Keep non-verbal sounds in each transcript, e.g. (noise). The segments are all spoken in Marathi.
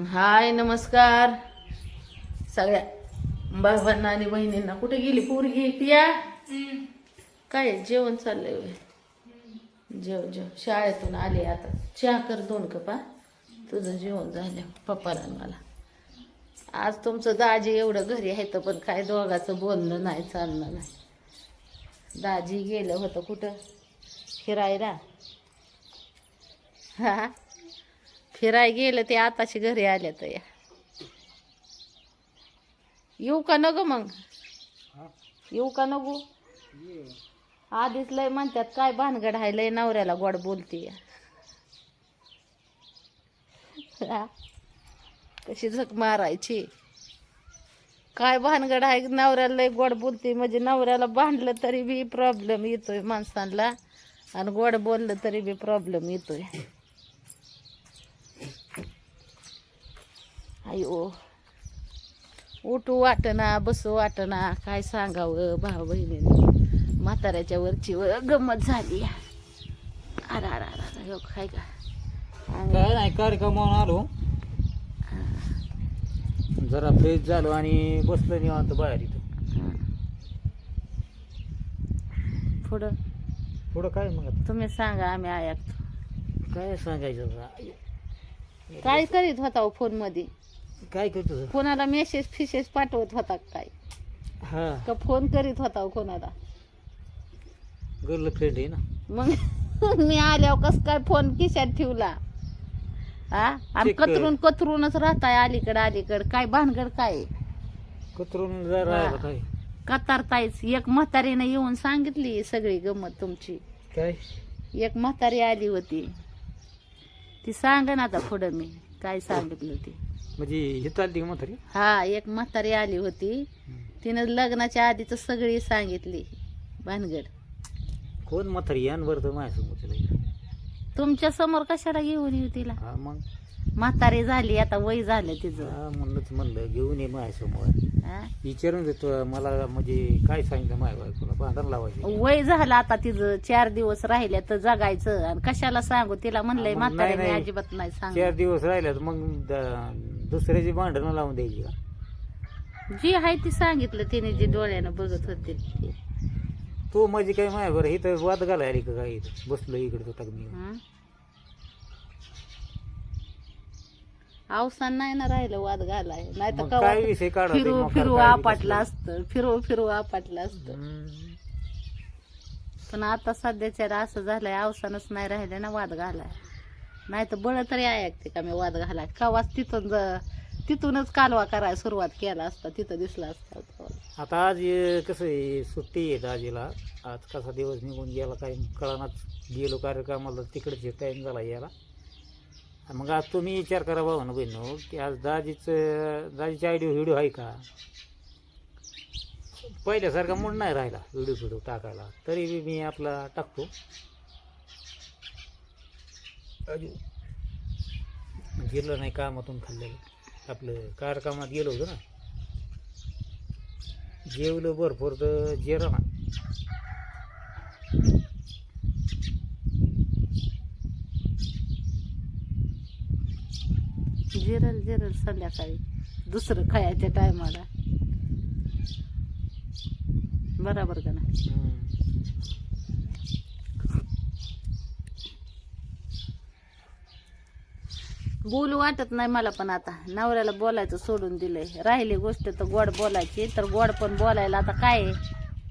हाय नमस्कार. सगळ्या भावांना आणि बहिणींना कुठे गेली पोरगी पिया काय जेवण चाललंय? जेव जेव. शाळेतून आले आता. चहा कर दोन कपा तुझं जेवण झालं पप्पाला मला. आज तुमचं दाजी एवढं घरी आहे तर पण काय दोघाचं बोलणं नाही चालणं नाही. दाजी गेलं होतं कुठं? फिरायला हा? फिराय गेलं ते आताशी घरी आले तर या. येऊ का नको मग? येऊ का नको आधीच लय म्हणतात काय भानगड आहे लय नवऱ्याला गोड बोलते कशी झक मारायची? काय भानगड आहे नवऱ्याला लय गोड बोलते म्हणजे नवऱ्याला भांडलं तरी बी प्रॉब्लेम येतोय माणसांना आणि गोड बोललं तरी बी प्रॉब्लेम येतोय. अयो उठू वाटना बसू वाटना काय सांगावं भाऊ बहिणीने. म्हाताऱ्याच्या वरची वर गंमत झाली. अरा अरा अरा काय का? काय नाही कार्यक्रमावर आलो. जरा फ्रेश झालो आणि बसलो निवांत बाहेर इथं. पुढं? पुढं काय मग? तुम्ही सांगा आम्ही ऐकतो. काय सांगायचं? काय करीत होता फोनमध्ये काय करतो कोणाला मेसेज फिसेज पाठवत होता का काय? हा. का फोन करीत होता हो कोणाला गर्लफ्रेंड आहे ना. मग (laughs) मी आल्यावर कस काय फोन खिशात ठेवला? हा? आणि ते क- कतरून कतरूनच राहताय अलीकडं अलीकडं. काय भानगड काय कतरून हा. काय? कतारतायच एक म्हातारीनं येऊन सांगितली सगळी गमत तुमची. काय? एक म्हातारी आली होती. ती सांग ना आता पुढं मी. काय सांगितलं ती? म्हणजे हे चालते का म्हातारी? हा एक म्हातारी आली होती. तिनं लग्नाच्या आधीच सगळी सांगितली भानगड. कोण म्हातारी? यान बरं तर माझ्यासमोर तुमच्यासमोर कशाला घेऊन येऊ तिला? हा मग? म्हातारी झाली आता वय झालं तिचं. हा म्हणूनच म्हणलं घेऊन ये माझ्यासमोर. हा? विचारून देतो मला म्हणजे काय सांगितलं माझ्या बायकोला? भांडण लावायचे. वय झालं आता तिचं चार दिवस राहिले तर जगायचं. आणि कशाला सांगू? तिला म्हणलंय मग म्हातारी नाही, मी नाही. अजिबात नाही सांग. चार दिवस राहिले तर मग द- दुसऱ्याची भांडणं लावून द्यायची का? जी आहे ती सांगितलं तिने जी डोळ्यानं बघत होते. ती. तो म्हणजे काय माय बरं इथं वाद घालाय आली का काय? इथं बसलो इकडे तो टाक मी हं? अवसान नाही ना राहिलं वाद घालाय. नाही मग तर काय विषय काढा ते फिरू फिरू काय आपटलं? असतं. फिरू फिरू आपटलं असतं. हम्म. पण आता सध्याच्या असं झालंय अवसानच नाही राहिले ना वाद घालाय. नाही तर बळ तरी ऐकते का मी वाद घालाय. कवाच तिथून ज- तिथूनच कालवा करायला सुरुवात केला असता तिथं दिसला असता तो. आता आज अं, कसं आहे सुट्टी आहे आजीला. आज कसा दिवस निघून गेला काय कळानाच. गेलो कार्यक्रमाला तिकडचे टाईम झाला याला. आणि मग आज तुम्ही विचार करा भाऊ ना बहिण की आज दाजीचं दाजीचा आयडिओ व्हिडिओ आहे का? पहिल्यासारखा मूड नाही राहिला व्हिडिओ व्हिडिओ टाकायला. तरी बी मी आपला टाकतो. गेलो नाही कामातून खाल्लेलं. आपलं कार्यक्रमात गेलो होतो ना. जेवलं भरपूर तर जेरा ना जिरल जिरल संध्याकाळी दुसरं खायच्या टायमाला. बराबर का नाही? बोलू वाटत नाही मला पण आता. नवऱ्याला बोलायचं सोडून दिलंय. राहिली गोष्ट तर गोड बोलायची तर गोड पण बोलायला आता काय आहे?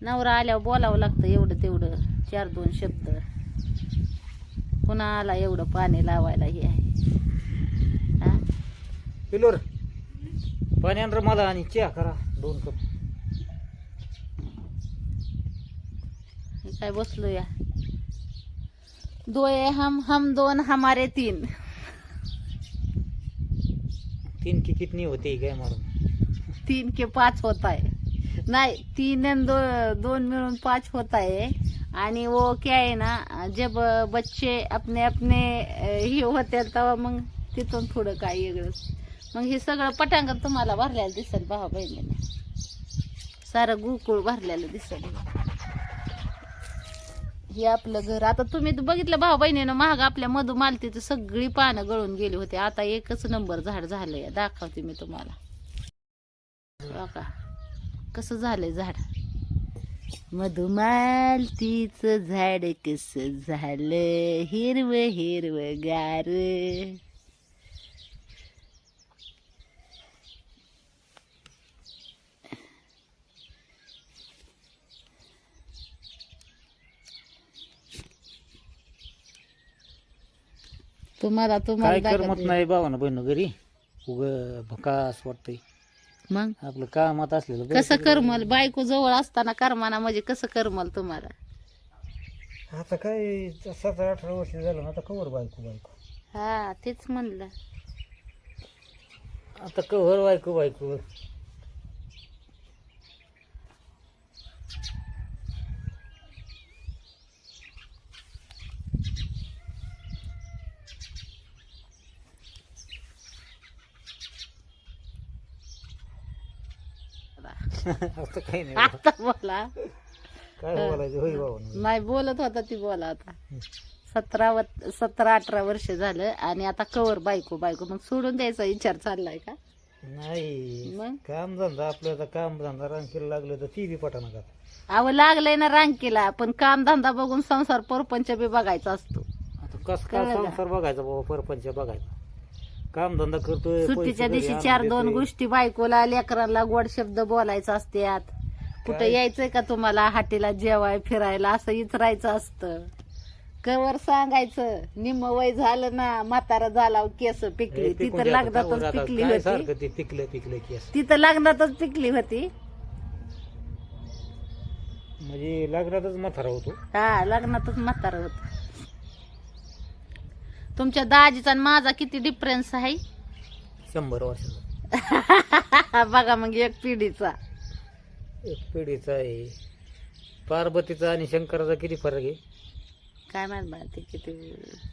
नवरा आल्यावर बोलावं लागतं एवढं तेवढं. चार दोन शब्द. पुन्हा आला एवढं पाणी लावायला हे आहे. पिलोर. पाणी आण रे मला आणि चहा करा दोन कप. काय बसलो या. दोय हम हम दोन हमारे तीन. तीन की कितनी होते काय मारून तीन के पाच होत आहे नाही तीन आणि दो दोन मिळून पाच होत आहे आणि वो क्या आहे ना जब बच्चे अपने अपने हे होते तेव्हा मग तिथून थोडं काय वेगळंच मग हे सगळं पटांगण तुम्हाला भरलेलं दिसेल भावा बहिणीला सारं गुकुळ भरलेलं दिसेल हे. आपलं घर. आता तुम्ही तर बघितलं भाऊ बहिणीनं महाग आपल्या मधुमालतीचं सगळी पानं गळून गेली होती. आता एकच नंबर झाड झालंय. दाखवते मी तुम्हाला. बघा कसं झालंय झाड. मधुमालतीचं झाड कस झालं? हिरव हिरव गार. तुम्हाला काय तुम्हाला करमत दाखवते. नाही भावानं बहिण घरी? उग भकास वाटतंय. मग? आपलं कामात असलेलं बरं कसं करमल? बायको जवळ असताना करमाना म्हणजे कसं करमल तुम्हाला? आता काय सात अठरा वर्ष झालं ना आता कवर बायको बायको. हा तेच म्हणलं. आता कवर बायको बायको. (laughs) आता काही नाही. आता बोला. काय बोलायचं? होय भावानं नाही बोलत होता ती बोला आता. सतरा व- सतरा अठरा वर्ष झालं आणि आता कवर बायको बायको. मग सोडून द्यायचा विचार चाललाय का? नाही. मग? काम धंदा आपलं आता काम धंदा. रांकीला लागलं तर ती बी पटाना का अहो लागलंय ना रांकीला पण काम धंदा बघून संसार परपंच बी बघायचा असतो. आता कस काय कळलं? संसार बघायचा बाबा परपंच बघायचा. काम धंदा करतोय सुट्टीच्या पैसे घरी दिवशी आणून चार दोन देतोय. गोष्टी बायकोला लेकरांना गोड शब्द बोलायचा असतात कुठं काय? यायचंय का तुम्हाला? हाटीला जेवाय फिरायला असं इचरायचं असतं. कवर सांगायचं निम्म वय झालं ना म्हातारा झाला केस पिकली. हे ती पिकून तर लग्नातच पिकली काय होती. सारखं ते पिकलं पिकलं की असं. ती तर लग्नातच पिकली होती. म्हणजे लग्नातच म्हातारा होतो. हा लग्नातच म्हातारा होत. तुमच्या दाजीचा आणि माझा किती डिफरन्स आहे? शंभर वर्षाचा. (laughs) बघा मग एक पिढीचा. एक पिढीचा आहे. पार्वतीचा आणि शंकराचा किती फरक आहे? काय माहीत बा ते किती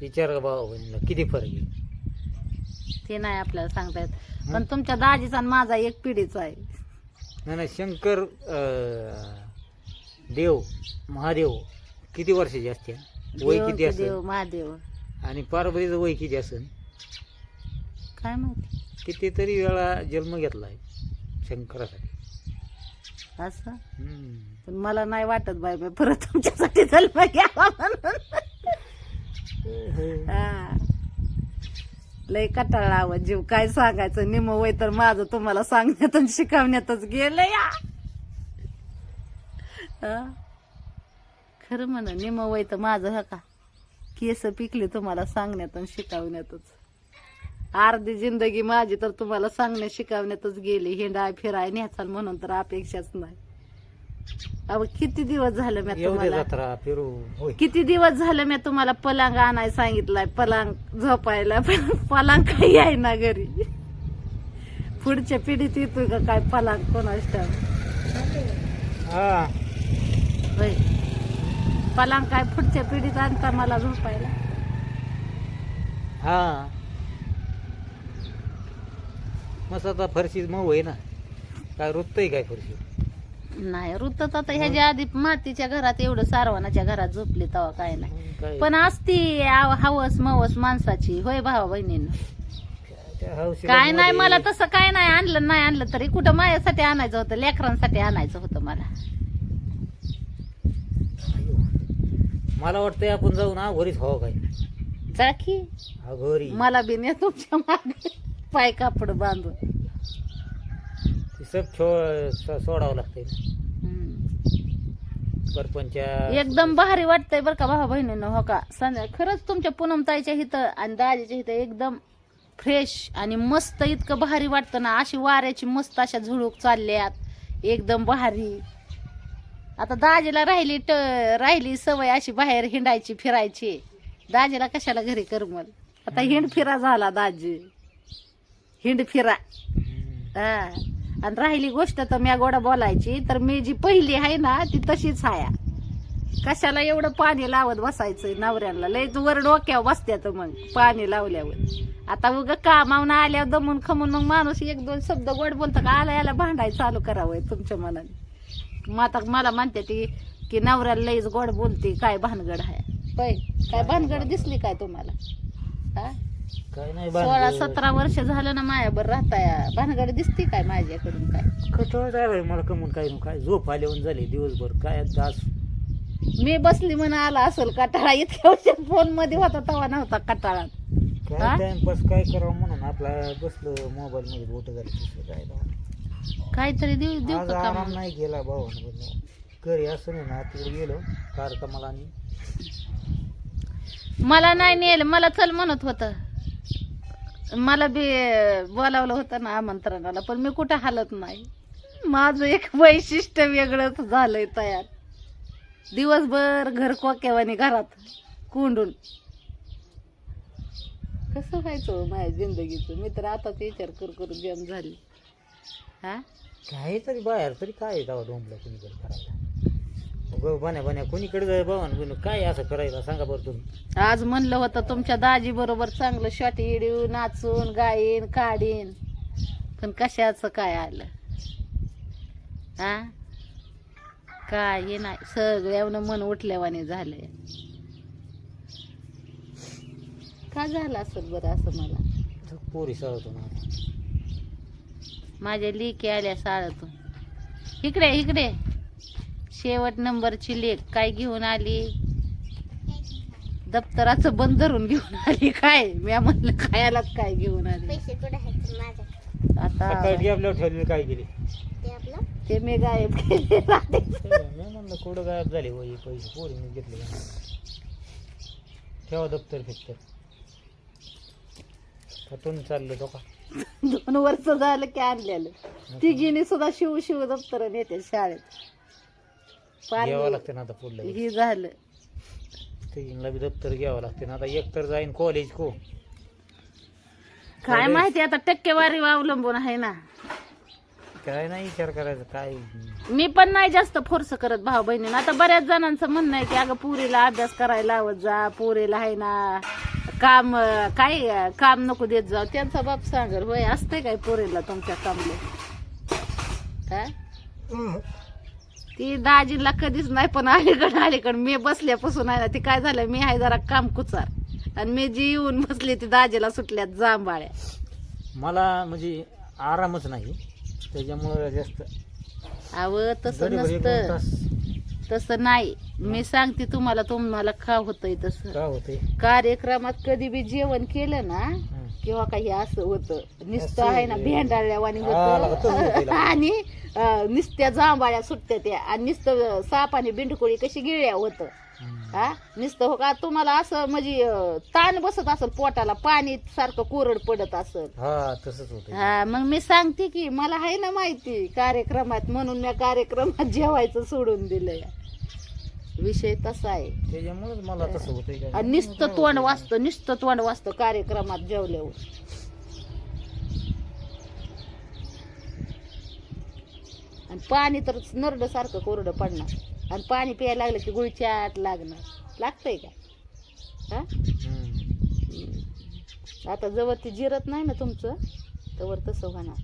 विचार भावा बहिणीला किती फरक आहे? ते नाही आपल्याला सांगता येत. पण तुमच्या दाजीचा आणि माझा एक पिढीचा आहे. नाही नाही शंकर अं, देव महादेव किती वर्षाचे असते वय किती देव महादेव. आणि पार्वतीचं वय किती असेल? काय माहिती? कितीतरी वेळा जन्म घेतलाय शंकरासाठी. असं? हम्म. पण मला नाही वाटत बाय मी परत तुमच्यासाठी जन्म घ्यावा म्हणून. हा. लय कटाळा आवाज जीव काय सांगायचं? निम वय तर माझं तुम्हाला सांगण्यात आणि शिकवण्यातच गेलं या. हा. खरं म्हणा निम वय तर माझं हा का? केस पिकले तुम्हाला सांगण्यात आणि शिकवण्यातच. अर्धी जिंदगी माझी तर तुम्हाला सांगण्यात शिकवण्यातच गेली. हिंडाय फिराय न्याचा म्हणून तर अपेक्षाच नाही. अहो किती दिवस झालं मी तुम्हाला किती दिवस झालं मी तुम्हाला पलांग आणाय सांगितलाय? पलांग झोपायला. पण पलांग काही आहे ना घरी? पुढच्या पिढीत येतोय का काय पलांग कोणाच हा. होय. पलांग काय पुढच्या पिढीत आणता मला झोपायला? हा. मस्त आता फरशी मऊ आहे ना. काय रुतय काय फरशी? नाही ऋतत आता ह्याच्या आधी मातीच्या घरात एवढं सारवानाच्या घरात झोपली तेव्हा काय नाही. काय? पण असती आव- हवस मवस माणसाची होय भावा बहिणीनं? त्या हौशीला काय नाही मध्ये- मला तसं काय नाही आणलं नाही आणलं तरी कुठं माझ्यासाठी आणायचं होतं लेकरांसाठी आणायचं होतं मला. मला वाटतंय आपण जाऊ ना घरीच हवं काय. जा की. हा घरी. मला बी ने तुमच्या मागे. पाय कापड बांधून. ते सब छो- स- सोडावं लागतंय परपंचा एकदम भारी वाटतंय बरं का भावा बहिणीनं हो का? संध्या खरंच तुमच्या पूनमताईच्या इथं आणि दाजीच्या इथं एकदम फ्रेश आणि मस्त इतकं भारी वाटतं ना. अशी वाऱ्याची मस्त अशा झुळूक चालल्यात. एकदम भारी. आता दाजीला राहिली ट राहिली सवय अशी बाहेर हिंडायची फिरायची. दाजीला कशाला घरी करमल आता हिंड फिरा झाला दाजी. हिंड फिरा. हा. आणि राहिली गोष्ट तर मी गोडा बोलायची तर मी जी पहिली आहे ना ती तशीच हाया. कशाला एवढं पाणी लावत बसायचं नवऱ्याला लय वर डोक्यावर बसत्यात मग पाणी लावल्यावर. आता उग कामावून आल्यावर दमून खमून मग माणूस एक दोन शब्द गोड बोलतं का? आला याला भांडाय चालू करावं तुमच्या मनाने मग आता मला म्हणते ती की नवऱ्याला लईच गोड बोलते काय भानगड आहे? होय काय भानगड दिसली काय तुम्हाला? हा? काय नाही सोळा भानगड. सतरा वर्ष झालं ना मायाबर राहताय भानगड दिसती काय माझ्याकडून काय? कटाळा झालाय मला कमून काय नु काय झोप आल्यावर झाली दिवसभर काय दास मी बसली म्हणून आला असेल कटाळा इतक्या फोनमध्ये होता तवा नव्हता कटाळा. हा? काय टाइमपास काय करावं म्हणून आपला बसलो मोबाईल मध्ये बोट झाली दुसरं काय नाही. काहीतरी देऊ देऊ आज का आराम? नाही गेला भावानं घरी असं नाही ना तिकडे गेलो कार्यक्रमाला आणि मला नाही नेलं मला चल म्हणत होत. मला बी बोलावलं होतं ना आमंत्रणाला पण मी कुठं हालत नाही. माझं एक वैशिष्ट्य वेगळंच झालंय तयार. दिवसभर घर कोक्यावानी घरात कोंडून. कसं व्हायचं हो माझ्या जिंदगीचं? मी तर आताच विचार करू करू जम झाली. हा? काय तरी बाहेर तरी काय तेव्हा डोंबला कुणीकडे करायला? उगं बन्या बन्या कोणीकडे जाय भावानं बहिणी काय असं करायला? सांगा बरं तुम्ही. आज म्हणलं होतं तुमच्या दाजी बरोबर चांगलं शॉटी इडीव नाचून गाईन काढीन. पण कशाचं काय आलं? हा? काय हे नाही. सगळ्यावनं मन उठल्यावाने झालंय. का झालं असं बरं असं मला? पोरी सळतो ना माझ्या लिकी आल्या शाळेतून. इकडे इकडे. शेवट नंबरची लेख काय घेऊन आली? दप्तराचं बंद धरून घेऊन आली काय? मी म्हणलं खायलाच काय घेऊन आली? पैसे कुठे आहेत माझ्याकडे आता आपल्यावर ठेवलेली काय गेली? ते आपलं ते मी गायब केले मी म्हणलं कुठं गायब झाले? वही पैसे पोरी मी घेतले. का? ठेवा दप्तर फिक्तर कटून चाललं तो का दोन वर्ष झालं की आणलेलं. तिघीने सुद्धा शिव शिव दप्तर नेते शाळेत. घ्यावं लागते ना आता पुढलं ही झालं. तिघींना बी दप्तर घ्यावं लागते ना. आता एक तर जाईन कॉलेज को. काय माहिती आता टक्केवारी अवलंबून आहे ना. काय नाही विचार करायचा काय? मी पण नाही जास्त फोर्स करत भाऊ बहिणीनं. आता बऱ्याच जणांचं म्हणणं आहे की अगं पुरीला अभ्यास करायला लावत जा पुरीला आहे ना. काम काय काम नको देत जाऊ. त्यांचा बाप सांगर होय असतंय काय पुरीला तुमच्या कामले? काय ती दाजीला कधीच नाही पण अलीकडं अलीकडं मी बसल्यापासून आहे ना ती काय झालं मी आहे जरा काम कुचार. आणि मी जी येऊन बसली ती दाजीला सुटल्यात जांबाळ्या मला म्हणजे आरामच नाही. त्याच्यामुळे जास्त अव तसं नसतं. तास नाही. मी सांगते तुम्हाला तुम्हाला का होतंय तसं. का होते कार्यक्रमात कधी बी जेवण केलं ना किंवा काही असं होतं. नुसतं आहे ना भेंडाळ्यावानी लागतं होतं. आणि अं, नुसत्या जांभाळ्या सुटत्या त्या. आणि नुसतं साप आणि बिंडकोळी कशी गिळ्या होतं. हा. नुसतं हो का तुम्हाला असं म्हणजे अं, ताण बसत असेल पोटाला पाणी सारखं कोरड पडत असेल. हा तसंच होत हा मग मी सांगते की मला आहे ना माहिती कार्यक्रमात म्हणून मी कार्यक्रमात जेवायचं सोडून दिलंय. विषय तसा आहे. त्याच्यामुळेच मला तसं होतंय आणि नुसतं तोंड वाचतं नुसतं तोंड वाचतं कार्यक्रमात जेवल्यावर. आणि पाणी तर नरड सारखं कोरडं पडणार. आणि पाणी प्यायला लागलं की गुळचाट लागणार. लागतंय का? हा? आता जवळ ती जिरत नाही ना तुमचं तवर तसं होणार.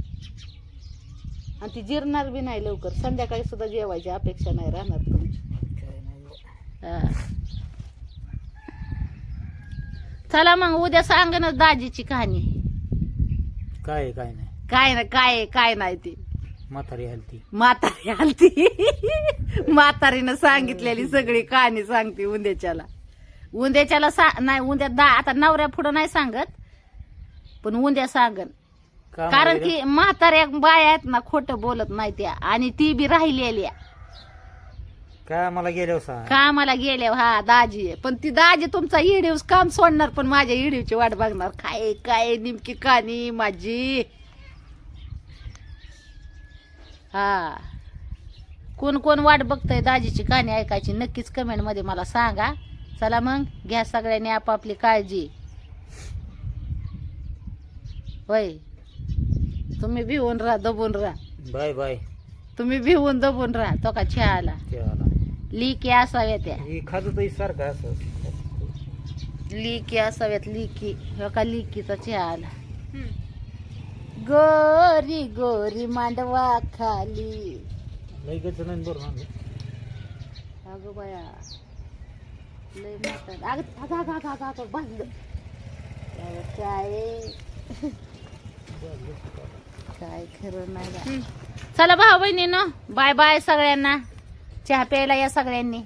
आणि ती जिरणार बी नाही लवकर. संध्याकाळी सुद्धा जेवायची अपेक्षा नाही राहणार तुमची. चला मग उद्या सांग ना दाजीची कहाणी. काय आहे, काय नाही. काय ना काय आहे, काय नाही ती. म्हातारी हलती. म्हातारी आलती म्हातारीनं सांगितलेली सगळी कहाणी सांगते उंद्याच्याला उंद्याच्याला सा नाही उंद्या दा आता नवऱ्या पुढं नाही सांगत पण उंद्या सांगन. का कारण माहिती की म्हाताऱ्या बाया आहेत ना खोटं बोलत नाही त्या. आणि ती बी राहिलेली आहे. काय मला गेल्यावर सांग. कामाला गेले हा दाजी आहे. पण ती दाजी तुमचा इडीव काम सोडणार पण माझ्या इडीवची वाट बघणार. काय काय नेमकी कहाणी माझी? हा. कोण कोण वाट बघतंय दाजीची कहाणी ऐकायची नक्कीच कमेंटमध्ये मला सांगा. चला मग घ्या सगळ्यांनी आपापली काळजी. होय. तुम्ही भिवून राहा दबून राहा. Bye bye. तुम्ही भिवून दबून राहा तो का चहाला तेव्हाला लिकी असाव्या त्या ही खात तरी सारखं असं. लिकी असाव्यात लिकी. हो का लिकीचा चहा आला. गोरी गोरी मांडवा खाली. लई गच नाही बरं अगं बाया लय मोठं अगं अगं अगं अगं अगं अगं बांधलं. अगं, काय? काय खरं नाही बा. चला भाऊ बहिणीनं बाय बाय सगळ्यांना. चहा प्यायला या सगळ्यांनी.